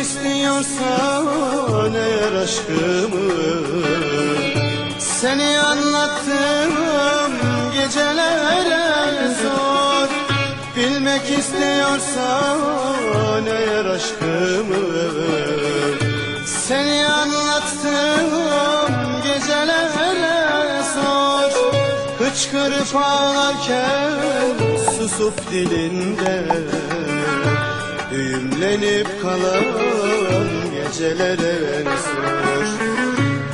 istiyorsan eğer aşkımı Seni anlattığım gecelere zor. Bilmek istiyorsan eğer aşkımı Seni anlattığım gecelere sor Hıçkırıp ağlarken susup dilinde Düğümlenip kalan gecelere sor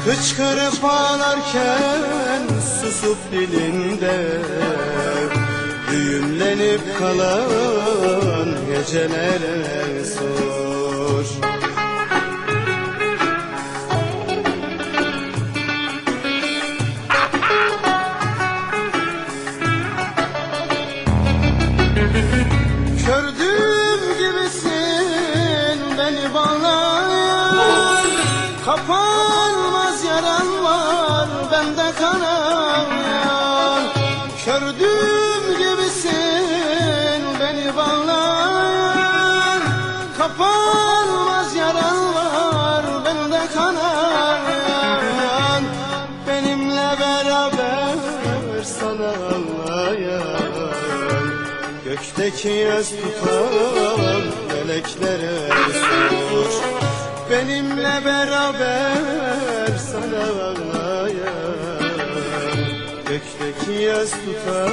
Hıçkırıp ağlarken susup dilinde. Düğümlenip kalan gecelere sor bende kanayan Kördüğüm gibisin beni bağlayan Kapanmaz yaran var bende kanayan Benimle beraber sana ağlayan Gökteki yaz tutan meleklere sor. Benimle beraber sana ağlayan Gökteki yaz tutan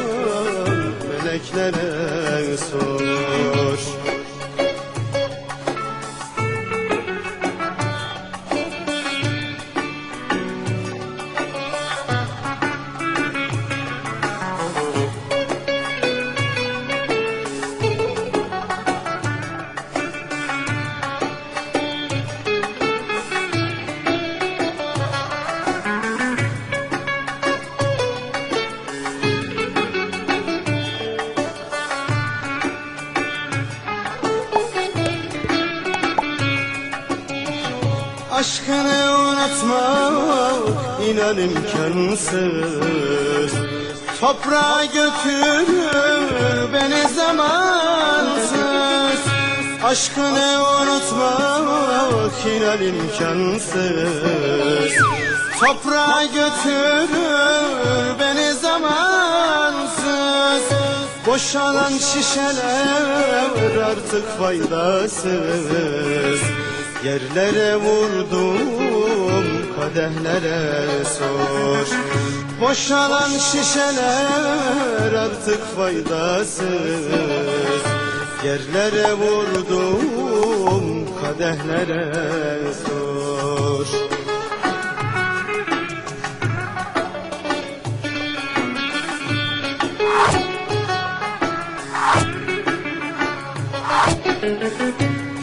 meleklere sor Aşkını unutmak inan imkansız Toprağa götürür beni zamansız. Aşkını unutmak inan imkansız Toprağa götürür beni zamansız. Boşalan şişeler artık faydasız Yerlere vurdum kadehlere sor. Boşalan şişeler artık faydasız. Yerlere vurdum kadehlere sor.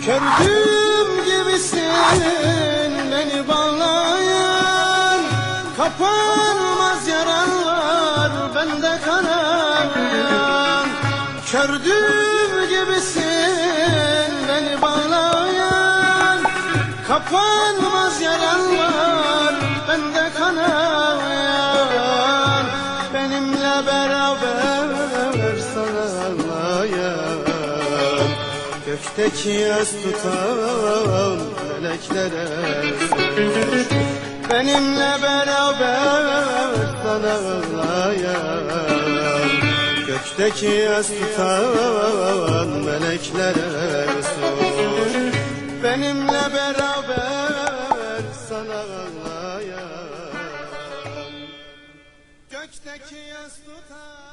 Kördüğüm Kapanmaz yaralar bende kanayan Kördüğüm gibisin beni bağlayan. Kapanmaz yaralar bende kanayan Benimle beraber sana ağlayan Gökteki yaz tutan meleklere Benimle beraber sana ağlayan Gökteki yaz tutan meleklere sor. Benimle beraber sana ağlayan Gökteki yaz tutan